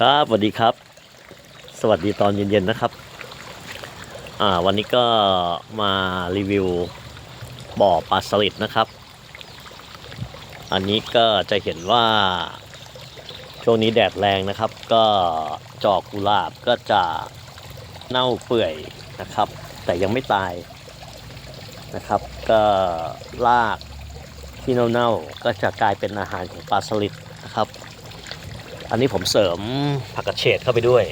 ครับสวัสดีครับ สวัสดีตอนเย็นๆนะครับ อ่า วันนี้ก็มารีวิวบ่อปลาสลิดนะครับ อันนี้ก็จะเห็นว่าช่วงนี้แดดแรงนะครับ ก็จอกกุหลาบก็จะเน่าเปื่อยนะครับ แต่ยังไม่ตายนะครับ ก็ลากที่เน่าๆก็จะกลายเป็นอาหารของปลาสลิดนะครับ อันนี้ผมเสริมผักกระเฉดเข้าไปด้วย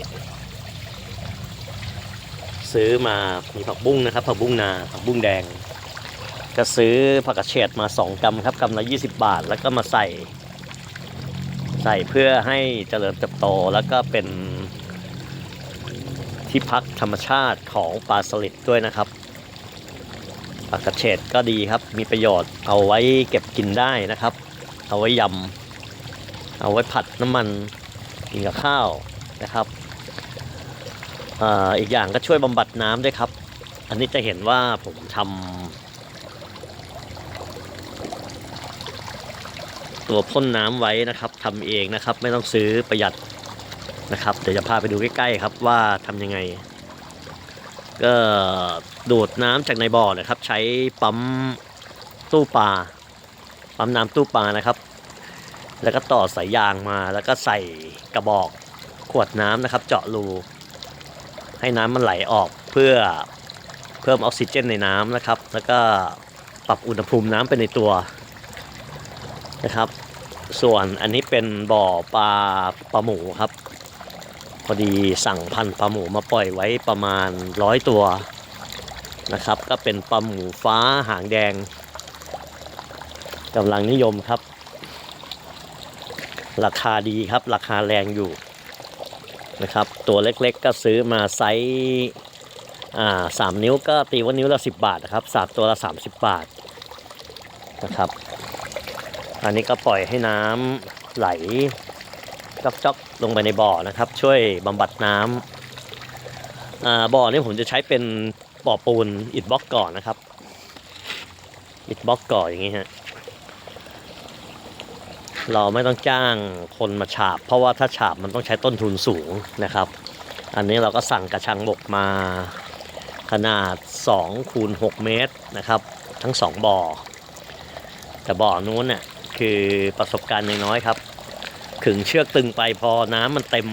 ซื้อมามีผักบุ้งนะครับ ผักบุ้งนาผักบุ้งแดง ก็ซื้อผักกระเฉดมา 2กำครับกำละ 20 บาท แล้วก็มาใส่ ใส่เพื่อให้เจริญเติบโตแล้วก็เป็นที่พักธรรมชาติของปลาสลิดด้วยนะครับผักกระเฉดก็ดีครับ มีประโยชน์เอาไว้เก็บกินได้นะครับ เอาไว้ยำ เอาไว้ผัดน้ำมันกินกับข้าวนะครับอาอีกอย่างก็ช่วยบำบัดน้ำด้วยครับ อันนี้จะเห็นว่าผมทำตัวพ่นน้ำไว้นะครับทำเองนะครับ ไม่ต้องซื้อประหยัดนะครับเดี๋ยวจะพาไปดูใกล้ๆครับว่าทำยังไง ก็ดูดน้ำจากในบ่อนะครับ ใช้ปั๊มตู้ปลาปั๊มน้ำตู้ปลานะครับ แล้วก็ต่อสายยางมาแล้วก็ใส่กระบอกขวดน้ำนะครับ เจาะรูให้น้ำมันไหลออกเพื่อเพิ่มออกซิเจนในน้ำนะครับ แล้วก็ปรับอุณหภูมิน้ำไปในตัวนะครับ ส่วนอันนี้เป็นบ่อปลาปลาหมูครับ พอดีสั่งพันปลาหมูมาปล่อยไว้ประมาณร้อยตัวนะครับ ก็เป็นปลาหมูฟ้าหางแดงกำลังนิยมครับ ราคาดีครับ ราคาแรงอยู่นะครับ ตัวเล็กๆก็ซื้อมาไซส์อ่าสามนิ้วก็ตีว่านิ้วละสิบบาทนะครับสามตัวละสามสิบบาทนะครับ อันนี้ก็ปล่อยให้น้ำไหลจอกๆลงไปในบ่อนะครับ ช่วยบำบัดน้ำอ่าบ่อนี้ผมจะใช้เป็นบ่อปูนอิฐบล็อกก่อนนะครับอิฐบล็อกก่อนอย่างนี้ฮะ เราไม่ต้องจ้างคนมาฉาบ เพราะว่าถ้าฉาบมันต้องใช้ต้นทุนสูงนะครับ อันนี้เราก็สั่งกระชังบกมาขนาด2คูณ6เมตรนะครับ ทั้ง 2บ่อแต่บ่อนู้นเนี่ยคือประสบการณ์น้อยๆครับ ขึงเชือกตึงไปพอน้ำมันเต็ม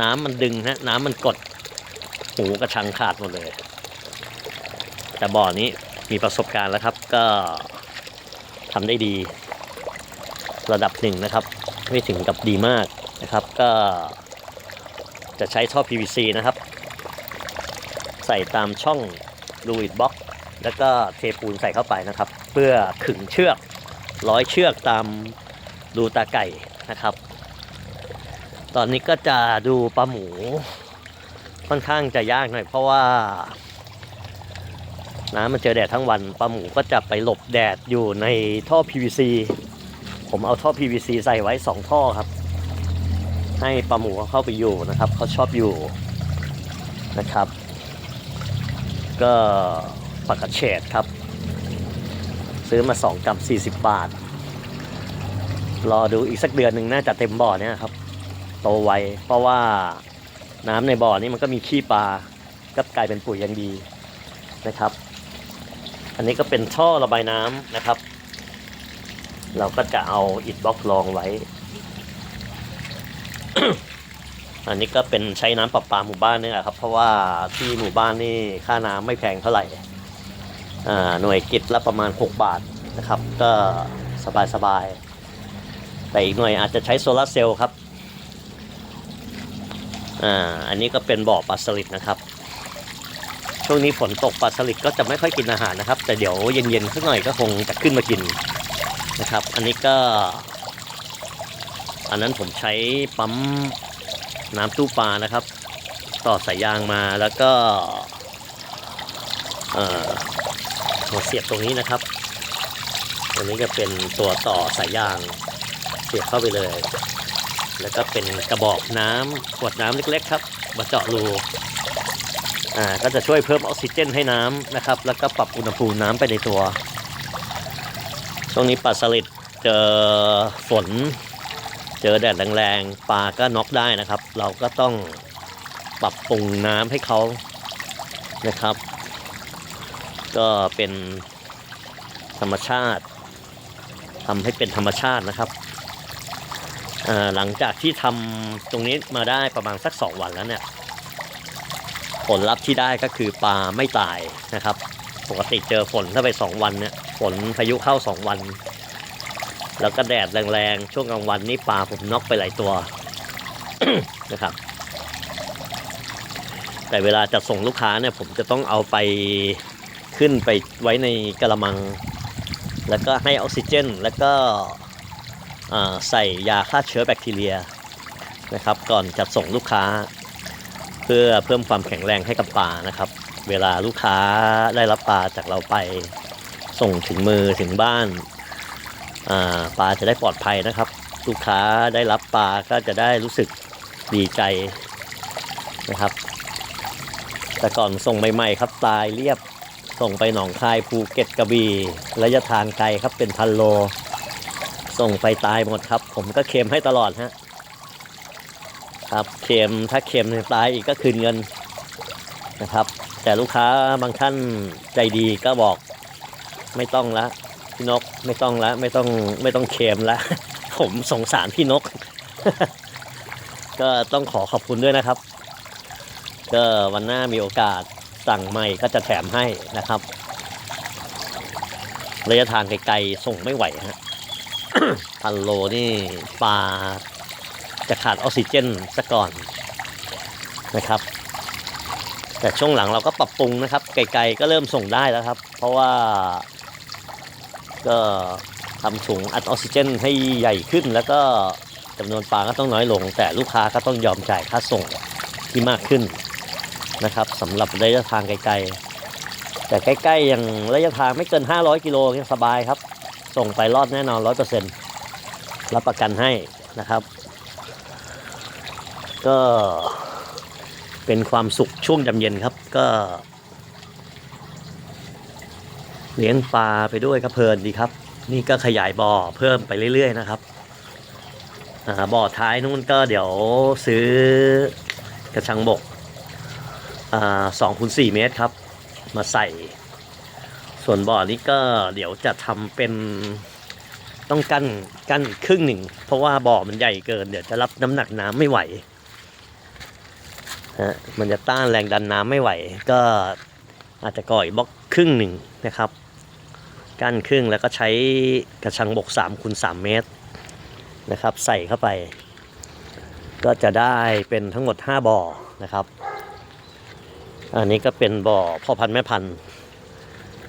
น้ำมันดึงฮะน้ำมันกดหูกระชังขาดหมดเลย แต่บ่อนี้มีประสบการณ์แล้วครับก็ทำได้ดี ระดับหนึ่งนะครับ ไม่ถึงกับดีมากนะครับ ก็จะใช้ท่อ PVC นะครับ ใส่ตามช่องลูอิดบ็อก แล้วก็เทปูนใส่เข้าไปนะครับ เพื่อขึงเชือกร้อยเชือกตามรูตาไก่นะครับ ตอนนี้ก็จะดูปลาหมูค่อนข้างจะยากหน่อยเพราะว่าน้ำมันเจอแดดทั้งวันปลาหมูก็จะไปหลบแดดอยู่ในท่อ PVC ผมเอาท่อ PVC ใส่ไว้ 2 ท่อครับ ให้ปลาหมูเขาเข้าไปอยู่นะครับ เขาชอบอยู่นะครับ ก็ผักกระเฉดครับ ซื้อมา 2กรัม40 บาท รอดูอีกสักเดือนหนึ่งน่าจะเต็มบ่อเนี่ยครับ โตไวเพราะว่าน้ำในบ่อนี้มันก็มีขี้ปลาก็กลายเป็นปุ๋ยอย่างดีนะครับ อันนี้ก็เป็นท่อระบายน้ำนะครับ เราก็จะเอาอิฐบล็อกรองไว้ อันนี้ก็เป็นใช้น้ำประปาหมู่บ้านนี่แหละครับ เพราะว่าที่หมู่บ้านนี่ค่าน้ำไม่แพงเท่าไหร่หน่วยกิจละประมาณ 6 บาทนะครับ ก็สบายสบายๆแต่อีกหน่วยอาจจะใช้โซลาร์เซลล์ครับ อ่า อันนี้ก็เป็นบ่อปลาสลิดนะครับ ช่วงนี้ฝนตกปลาสลิดก็จะไม่ค่อยกินอาหารนะครับ แต่เดี๋ยวเย็นๆสักหน่อยก็คงจะขึ้นมากิน นะครับ อันนี้ก็ อันนั้นผมใช้ปั๊มน้ำตู้ปลานะครับ ต่อสายยางมาแล้วก็เอ่อมาเสียบตรงนี้นะครับอันนี้ก็เป็นตัวต่อสายยางเสียบเข้าไปเลย แล้วก็เป็นกระบอกน้ำขวดน้ำเล็กๆครับมาเจาะรูอ่าก็จะช่วยเพิ่มออกซิเจนให้น้ำนะครับ แล้วก็ปรับอุณหภูมิน้ำไปในตัว ช่วงนี้ปลาสลิดเจอฝน เจอแดดแรงๆปลาก็น็อกได้นะครับ เราก็ต้องปรับปรุงน้ำให้เขานะครับ ก็เป็นธรรมชาติทำให้เป็นธรรมชาตินะครับหลังจากที่ทำตรงนี้มาได้ประมาณสักสองวันแล้วเนี่ย ผลลัพธ์ที่ได้ก็คือปลาไม่ตายนะครับ ปกติเจอฝนถ้าไปสองวันเนี่ย ฝนพายุเข้าสองวัน แล้วก็แดดแรงๆ ช่วงกลางวันนี่ปลาผมน็อกไปหลายตัวนะครับ แต่เวลาจะส่งลูกค้าเนี่ยผมจะต้องเอาไปขึ้นไปไว้ในกระมัง แล้วก็ให้ออกซิเจน แล้วก็ใส่ยาฆ่าเชื้อแบคทีเรียนะครับ ก่อนจะส่งลูกค้า เพื่อเพิ่มความแข็งแรงให้กับปลานะครับ เวลาลูกค้าได้รับปลาจากเราไป ส่งถึงมือถึงบ้านปลาจะได้ปลอดภัยนะครับ ลูกค้าได้รับปลาก็จะได้รู้สึกดีใจนะครับ แต่ก่อนส่งใหม่ๆครับตายเรียบส่งไปหนองคายภูเก็ตกระบี่ระยะทางไกลครับเป็นพันโล ส่งไปตายหมดครับ ผมก็เค็มให้ตลอดฮะครับเค็มถ้าเค็มตายอีกก็คืนเงินนะครับ แต่ลูกค้าบางท่านใจดีก็บอก ไม่ต้องละพี่นกไม่ต้องละไม่ต้องไม่ต้องเคมละผมสงสารพี่นก ก็ต้องขอขอบคุณด้วยนะครับ ก็วันหน้ามีโอกาสสั่งใหม่ก็จะแถมให้นะครับระยะทางไกลๆส่งไม่ไหวฮะพันโลนี่ปลาจะขาดออกซิเจนซะก่อนนะครับ แต่ช่วงหลังเราก็ปรับปรุงนะครับ ไกลๆก็เริ่มส่งได้แล้วครับ เพราะว่า ก็ทำถุงอัดออกซิเจนให้ใหญ่ขึ้น แล้วก็จำนวนปลาก็ต้องน้อยลง แต่ลูกค้าก็ต้องยอมจ่ายค่าส่งที่มากขึ้นนะครับสำหรับระยะทางไกลๆ แต่ใกล้ๆอย่างระยะทางไม่เกิน 500 กิโลเนี่ยสบายครับ ส่งไปรอดแน่นอน 100%รับประกันให้นะครับ ก็เป็นความสุขช่วงจำเย็นครับก็ เลี้ยงปลาไปด้วยก็เพลินดีครับ นี่ก็ขยายบ่อเพิ่มไปเรื่อย ๆ นะครับบ่อท้ายนู้นก็เดี๋ยวซื้อกระชังบกสองคูณสี่เมตรครับ มาใส่ ส่วนบ่อนี้ก็เดี๋ยวจะทำเป็นต้องกั้นกั้นครึ่งหนึ่ง เพราะว่าบ่อมันใหญ่เกิน เดี๋ยวจะรับน้ำหนักน้ำไม่ไหวฮะมันจะต้านแรงดันน้ำไม่ไหว ก็อาจจะก่อยบล็อกครึ่งหนึ่งนะครับ กั้นครึ่งแล้วก็ใช้กระชังบก3คูณ3เมตรนะครับใส่เข้าไป ก็จะได้เป็นทั้งหมด 5 บ่อนะครับ อันนี้ก็เป็นบ่อพ่อพันธุ์แม่พันธุ์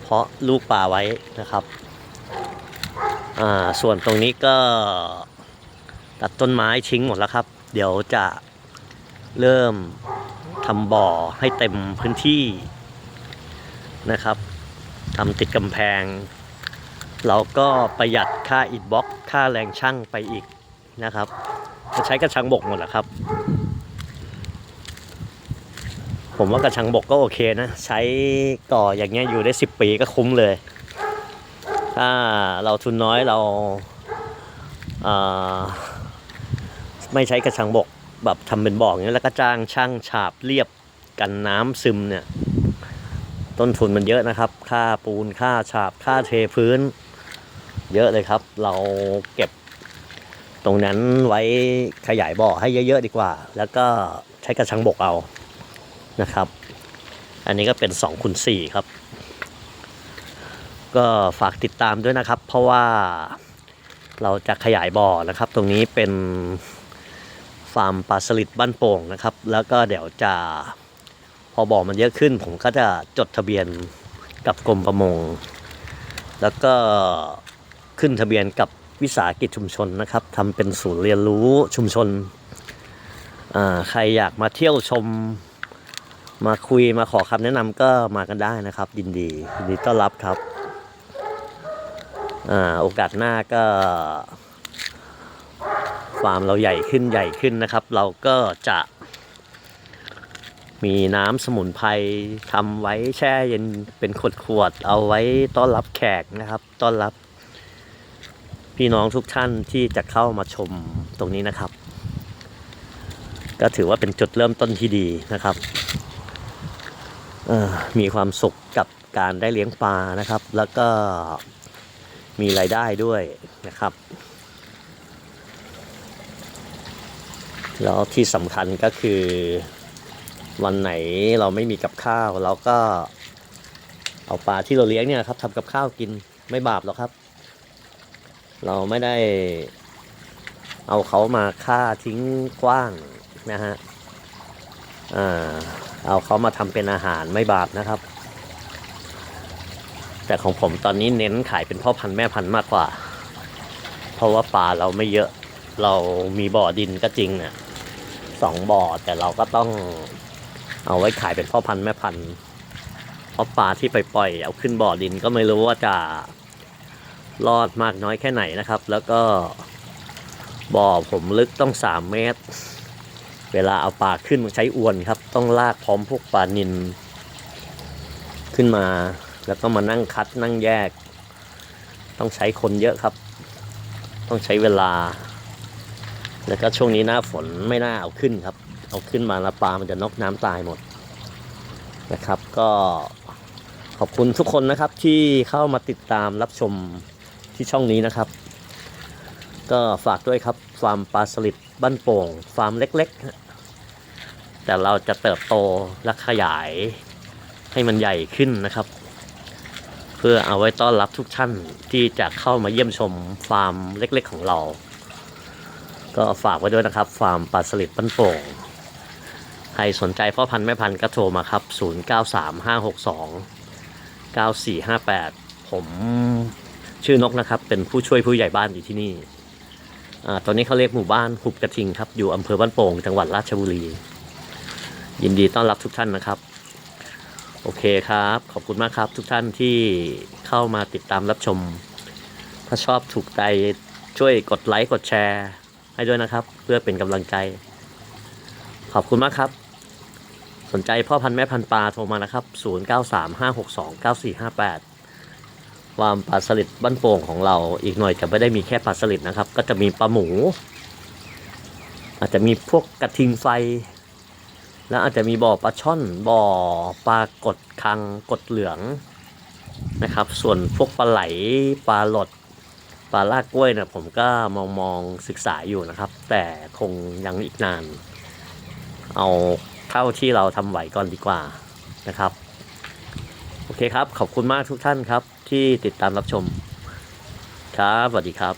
เพาะลูกปลาไว้นะครับอ่าส่วนตรงนี้ก็ตัดต้นไม้ทิ้งหมดแล้วครับ เดี๋ยวจะเริ่มทำบ่อให้เต็มพื้นที่นะครับทำติดกำแพง เราก็ประหยัดค่าอิฐบล็อก ค่าแรงช่างไปอีกนะครับจะใช้กระชังบกหมดแหละครับ ผมว่ากระชังบกก็โอเคนะ ใช้ก่ออย่างเงี้ยอยู่ได้ 10 ปีก็คุ้มเลย ถ้าเราทุนน้อยเราไม่ใช้กระชังบกแบบทำเป็นบ่ออย่างนี้ยแล้วก็จ้างช่างฉาบเรียบกันน้ำซึมเนี่ย ต้นทุนมันเยอะนะครับ ค่าปูนค่าฉาบค่าเทพื้น เยอะเลยครับ เราเก็บตรงนั้นไว้ขยายบ่อให้เยอะๆดีกว่า แล้วก็ใช้กระชังบกเอานะครับ อันนี้ก็เป็น2คูณ4ครับ ก็ฝากติดตามด้วยนะครับ เพราะว่าเราจะขยายบ่อนะครับ ตรงนี้เป็นฟาร์มปลาสลิดบ้านโป่งนะครับ แล้วก็เดี๋ยวจะพอบ่อมันเยอะขึ้น ผมก็จะจดทะเบียนกับกรมประมง แล้วก็ ขึ้นทะเบียนกับวิสาหกิจชุมชนนะครับทำเป็นศูนย์เรียนรู้ชุมชน ใครอยากมาเที่ยวชม มาคุยมาขอคำแนะนำก็มากันได้นะครับ ยินดียินดีต้อนรับครับอ่าโอกาสหน้าก็ฟาร์มเราใหญ่ขึ้นใหญ่ขึ้นนะครับ เราก็จะมีน้ำสมุนไพรทำไว้แช่เย็นเป็นขวดๆเอาไว้ต้อนรับแขกนะครับ ต้อนรับ พี่น้องทุกท่านที่จะเข้ามาชมตรงนี้นะครับ ก็ถือว่าเป็นจุดเริ่มต้นที่ดีนะครับมีความสุขกับการได้เลี้ยงปลานะครับ แล้วก็มีรายได้ด้วยนะครับ แล้วที่สำคัญก็คือวันไหนเราไม่มีกับข้าวเราก็เอาปลาที่เราเลี้ยงเนี่ยครับทำกับข้าวกินไม่บาปหรอกครับ เราไม่ได้เอาเขามาฆ่าทิ้งกว้างนะฮะเอาเขามาทำเป็นอาหารไม่บาปนะครับ แต่ของผมตอนนี้เน้นขายเป็นพ่อพันธุ์แม่พันธุ์มากกว่า เพราะว่าปลาเราไม่เยอะ เรามีบ่อดินก็จริงอะสองบ่อแต่เราก็ต้องเอาไว้ขายเป็นพ่อพันธุ์แม่พันธุ์เพราะปลาที่ไปปล่อยเอาขึ้นบ่อดินก็ไม่รู้ว่าจะ รอดมากน้อยแค่ไหนนะครับ แล้วก็บ่อผมลึกต้องสามเมตร เวลาเอาปลาขึ้นใช้อวนครับ ต้องลากพร้อมพวกปลานินขึ้นมา แล้วก็มานั่งคัดนั่งแยก ต้องใช้คนเยอะครับ ต้องใช้เวลา แล้วก็ช่วงนี้หน้าฝนไม่น่าเอาขึ้นครับ เอาขึ้นมาแล้วปลามันจะนอกน้ำตายหมดนะครับ ก็ขอบคุณทุกคนนะครับที่เข้ามาติดตามรับชม ที่ช่องนี้นะครับ ก็ฝากด้วยครับฟาร์มปลาสลิดบ้านโป่งฟาร์มเล็กๆ แต่เราจะเติบโตและขยายให้มันใหญ่ขึ้นนะครับ เพื่อเอาไว้ต้อนรับทุกท่านที่จะเข้ามาเยี่ยมชมฟาร์มเล็กๆของเรา ก็ฝากไว้ด้วยนะครับ ฟาร์มปลาสลิดบ้านโป่งใครสนใจพ่อพันธุ์แม่พันธุ์ก็โทรมาครับ 093562 9458 ผม ชื่อนกนะครับ เป็นผู้ช่วยผู้ใหญ่บ้านอยู่ที่นี่อตอนนี้เขาเรียกหมู่บ้านหุบกระทิงครับ อยู่อำเภอบ้านโป่งจังหวัดราชบุรี ยินดีต้อนรับทุกท่านนะครับ โอเคครับ ขอบคุณมากครับ ทุกท่านที่เข้ามาติดตามรับชม ถ้าชอบถูกใจช่วยกดไลค์กดแชร์ ให้ด้วยนะครับ เพื่อเป็นกำลังใจ ขอบคุณมากครับ สนใจพ่อพันธุ์แม่พันธุ์ปลาโทรมานะครับ 0935629458 ฟามปลาสลิดบ้านโป่งของเราอีกหน่อยจะไม่ได้มีแค่ปลาสลิดนะครับ ก็จะมีปลาหมู อาจจะมีพวกกระทิงไฟ แล้วอาจจะมีบ่อปลาช่อนบ่อปลากดคังกดเหลืองนะครับ ส่วนพวกปลาไหลปลาหลดปลาลากกล้วยเนี่ยผมก็มองมองศึกษาอยู่นะครับ แต่คงยังอีกนาน เอาเท่าที่เราทำไหวก่อนดีกว่านะครับ โอเคครับ ขอบคุณมากทุกท่านครับ ที่ติดตามรับชม ครับสวัสดีครับ